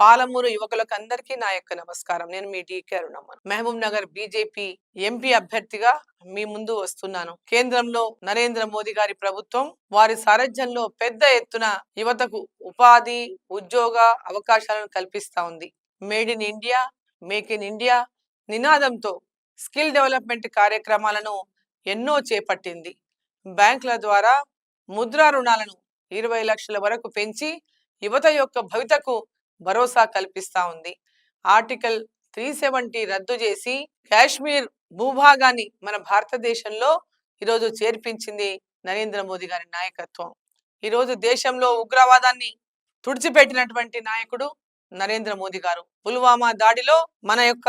పాలమూరు యువకులకు అందరికీ నా యొక్క నమస్కారం. నేను మీ డీకే అరుణమ్మ మహబూబ్ నగర్ బీజేపీ ఎంపీ అభ్యర్థిగా మీ ముందు వస్తున్నాను. కేంద్రంలో నరేంద్ర మోదీ గారి ప్రభుత్వం వారి సారథ్యంలో పెద్ద ఎత్తున యువతకు ఉపాధి ఉద్యోగ అవకాశాలను కల్పిస్తా ఉంది. Made in India make in India నినాదంతో స్కిల్ డెవలప్మెంట్ కార్యక్రమాలను ఎన్నో చేపట్టింది. బ్యాంకుల ద్వారా ముద్రా రుణాలను ఇరవై లక్షల వరకు పెంచి యువత యొక్క భవితకు భరోసా కల్పిస్తా ఉంది. ఆర్టికల్ త్రీ సెవెంటీ రద్దు చేసి కాశ్మీర్ భూభాగాన్ని మన భారతదేశంలో ఈరోజు చేర్పించింది నరేంద్ర మోదీ గారి నాయకత్వం. ఈరోజు దేశంలో ఉగ్రవాదాన్ని తుడిచిపెట్టినటువంటి నాయకుడు నరేంద్ర మోదీ గారు. పుల్వామా దాడిలో మన యొక్క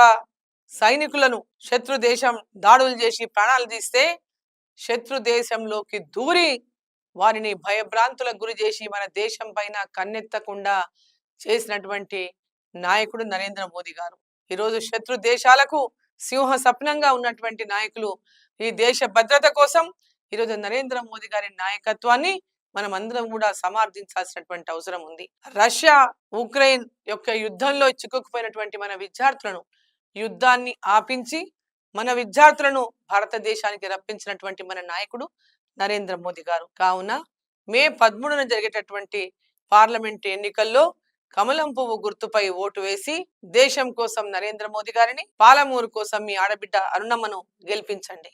సైనికులను శత్రు దేశం దాడులు చేసి ప్రాణాలు తీస్తే శత్రు దేశంలోకి దూరి వారిని భయభ్రాంతులకు గురి చేసి మన దేశం పైన కన్నెత్తకుండా చేసినటువంటి నాయకుడు నరేంద్ర మోదీ గారు. ఈరోజు శత్రు దేశాలకు సింహ స్వప్నంగా ఉన్నటువంటి నాయకులు ఈ దేశ భద్రత కోసం ఈరోజు నరేంద్ర మోదీ గారి నాయకత్వాన్ని మనం అందరం కూడా సమర్థించాల్సినటువంటి అవసరం ఉంది. రష్యా ఉక్రెయిన్ యొక్క యుద్ధంలో చిక్కుకుపోయినటువంటి మన విద్యార్థులను యుద్ధాన్ని ఆపించి మన విద్యార్థులను భారతదేశానికి రప్పించినటువంటి మన నాయకుడు నరేంద్ర మోదీ గారు. కావున మే పదమూడున జరిగేటటువంటి పార్లమెంట్ ఎన్నికల్లో కమలం పువ్వు గుర్తుపై ఓటు వేసి దేశం కోసం నరేంద్ర మోదీ గారిని పాలమూరు కోసం మీ ఆడబిడ్డ అరుణమ్మను గెలిపించండి.